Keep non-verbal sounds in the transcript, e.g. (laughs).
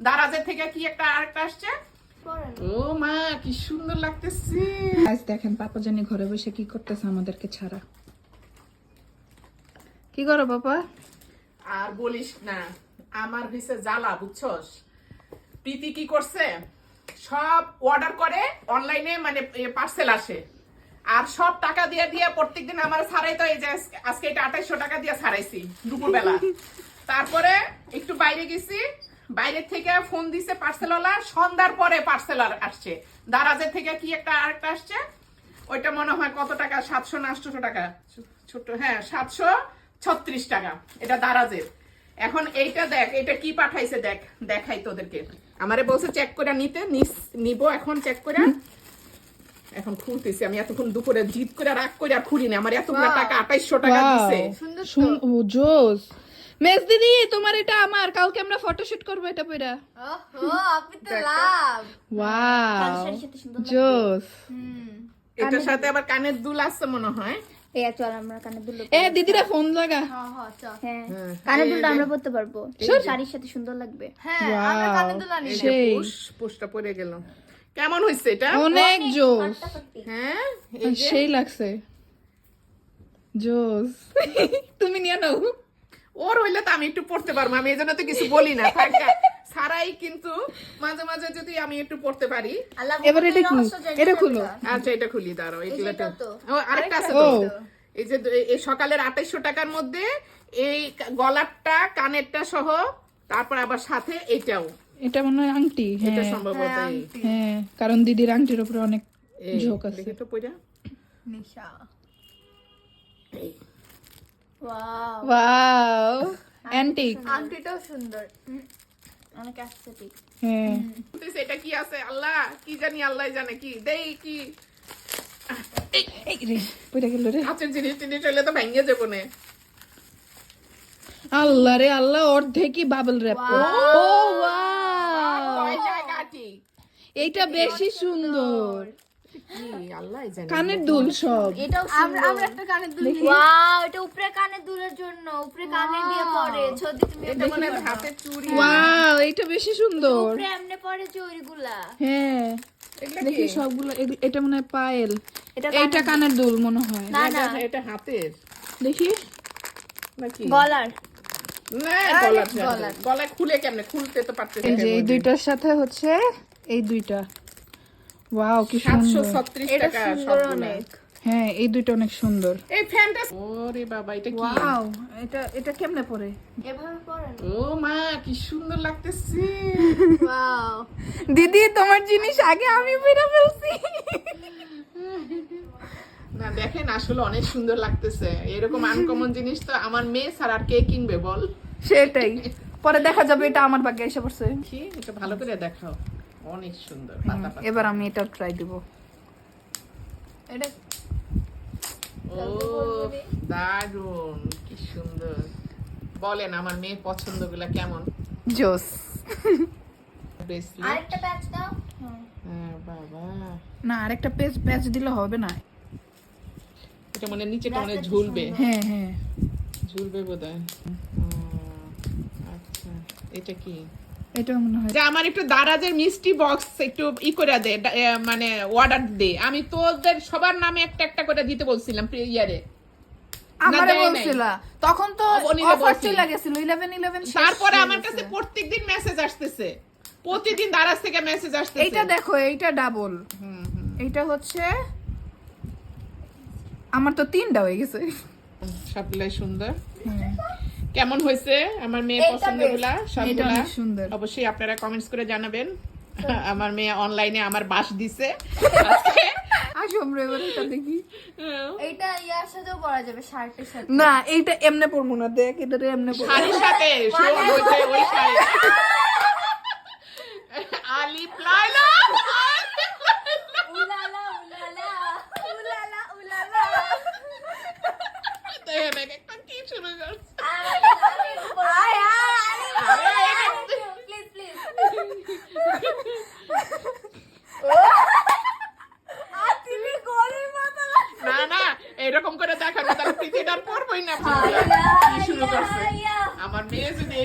দারাজের থেকে কি একটা আরেকটা আসছে? ও মা কি সুন্দর লাগতেছে। আজ দেখেন পাপা জানি ঘরে বসে কি করতেছে আমাদেরকে ছাড়া। কি করো পাপা? আর বলিস না আমার হইছে জ্বালা বুঝছস? প্রীতি কি করছে? সব অর্ডার করে অনলাইনে মানে পার্সেল আসে। আর সব টাকা দিয়ে দিয়ে প্রত্যেকদিন আমার ছাড়াই তো এই যে আজকে- এটা আঠাইশশো টাকা দিয়ে ছাড়াইছি দুপুরবেলা। তারপরে একটু বাইরে গেছি বাইরে থেকে ফোন দিছে পার্সেলওয়ালা সন্ধ্যার পরে পার্সেল আসছে। দারাজের থেকে কি একটা আরেকটা আসছে? ওইটা মনে হয় কত টাকা? সাতশো না আটশো টাকা? ছোট হ্যাঁ সাতশো ছত্রিশ টাকা। এটা দারাজের। এখন এইটা দেখ এটা কি পাঠাইছে দেখ দেখাই তোদেরকে। আমারে বলছে চেক করে নিতে নিব এখন চেক করে। এখন খুলতেছি আমি এতক্ষণ দুপুরে জিদ করে রাগ করে আর খুলি না আমার এতগুলো টাকা আঠাইশশো টাকা দিছে। ও জোস। মেস দিদি তোমার এটা আমার। কালকে আমরা ফটোশুট করব এটা আপনি তো লাভ। ওয়াও জোস। এটার সাথে আবার কানের দুল আসছে মনে হয়। এই চল আমরা কানে দুল এ দিদিরা ফোন লাগা। হ্যাঁ। হ্যাঁ চল কানে দুলটা আমরা পড়তে পারব। শাড়ির সাথে সুন্দর লাগবে। হ্যাঁ আমরা দুলা কেমন এটা? অনেক জোস। হ্যাঁ সেই লাগছে। জোস। (laughs) তুমি নিয়ে নাও। ওর হইলে তো আমি একটু পড়তে পারব আমি এই জন্য তো কিছু বলি না সারাই কিন্তু মাঝে মাঝে যদি আমি একটু পড়তে পারি। এবার এটা কি? এটা খুলো। আচ্ছা এটা খুলি দাঁড়াও এই যেটা তো। ও আরেকটা আছে তো। এই যে এই সকালের আঠাইশশো টাকার মধ্যে এই গলারটা কানেরটা সহ তারপর আবার সাথে এটাও। এটা মনে হয় আংটি এটা হ্যাঁ। সম্ভবত হ্যাঁ কারণ দিদির আংটির উপরে অনেক ঝোঁক আছে। দেখি তো পইড়া। নিশা। এই। ওয়াও ওয়াও অ্যান্টিক আংটিটাও সুন্দর. হুম, অনেক অ্যাস্থেটিক হ্যাঁ। বলতেছে, এটা কি আছে? আল্লাহ কি জানি আল্লাহ জানে কি? দেই কি? রে আল্লাহ আল্লাহ অর্ধেকই বাবল র্যাপ ও ওয়াও কয় জায়গাটি এইটা বেশি সুন্দর। কানের দুল সব। আমরা আমরা একটা কানের দুল ওয়াও এটা উপরে কানের দুলের জন্য উপরে কানে দিয়ে পরে যদি তুমি এটা মনে হয় হাতের চুড়ি। ওয়াও এইটা বেশি সুন্দর। উপরে এমনি পরে চুড়িগুলা। হ্যাঁ। দেখি সবগুলো এটা মনে হয় পায়েল। এটা কানের দুল। মনে হয়। না না। এটা- এটা হাতের। দেখি। নাকি গলার। না গলার গলার। গলায় খুলে কেমনে? খুলতে তো পারতেছে এই দুইটার সাথে হচ্ছে এই দুইটা। ওয়াও কি সুন্দর। টাকা অনেক। হ্যাঁ এই দুইটা অনেক সুন্দর। এই ফ্যানটা ওরে বাবা এটা কি? ওয়াও এটা এটা কেমনে পরে? এভাবে পরে ও মা কি সুন্দর লাগতেছে। ওয়াও। দিদি তোমার জিনিস আগে আমি পরে ফেলছি। না দেখেন আসলে অনেক সুন্দর লাগতেছে। এরকম আনকমন জিনিস তো আমার মেয়ে ছাড়া আর কে কিনবে বল? সেটাই। পরে দেখা যাবে এটা আমার ভাগ্যে এসে পড়ছে। কি এটা ভালো করে দেখাও। অনেক সুন্দর এবার আমি এটা ট্রাই দিব। এটা ও দারুণ কি সুন্দর। বলেন আমার মেয়ের পছন্দগুলা কেমন? জোস। আরেকটা প্যাচ দাও। হ্যাঁ বাবা। না আরেকটা পেজ প্যাচ দিলে হবে না। এটা মানে নিচেটা মানে ঝুলবে। হ্যাঁ হ্যাঁ। ঝুলবে বোধহয়। আচ্ছা। এটা কি? এটা মনে হয়। যে আমার একটু দারাজের মিষ্টি বক্স একটু ই করে দে মানে অর্ডার দে। আমি তোদের সবার নামে একটা একটা করে দিতে বলছিলাম ইয়ারে। আমারে বলছিলা। তখন তো অফার। চলে গেছিল। 11 11 তারপরে আমার কাছে প্রত্যেকদিন মেসেজ আসতেছে। প্রতিদিন দারাজ থেকে মেসেজ আসতেছে। এইটা দেখো এইটা ডাবল। এইটা হচ্ছে আমার তো তিনটা হয়ে গেছে। সবগুলাই সুন্দর। কেমন হয়েছে আমার মেয়ে পছন্দ পছন্দগুলা এটা সবগুলা সুন্দর। অবশ্যই আপনারা কমেন্টস করে জানাবেন। (laughs) আমার মেয়ে অনলাইনে আমার বাস দিছে। (laughs) এটা দেখি। ইয়ার সাথেও পরা যাবে শার্টের সাথে। না এইটা এমনে পড়ব না দেখ এটা এমনে পড়ব শাড়ির সাথে (laughs) ওই শাড়ি দেখাবে তাহলে প্রীতিটা পড়বই না। আমার মেয়ে যদি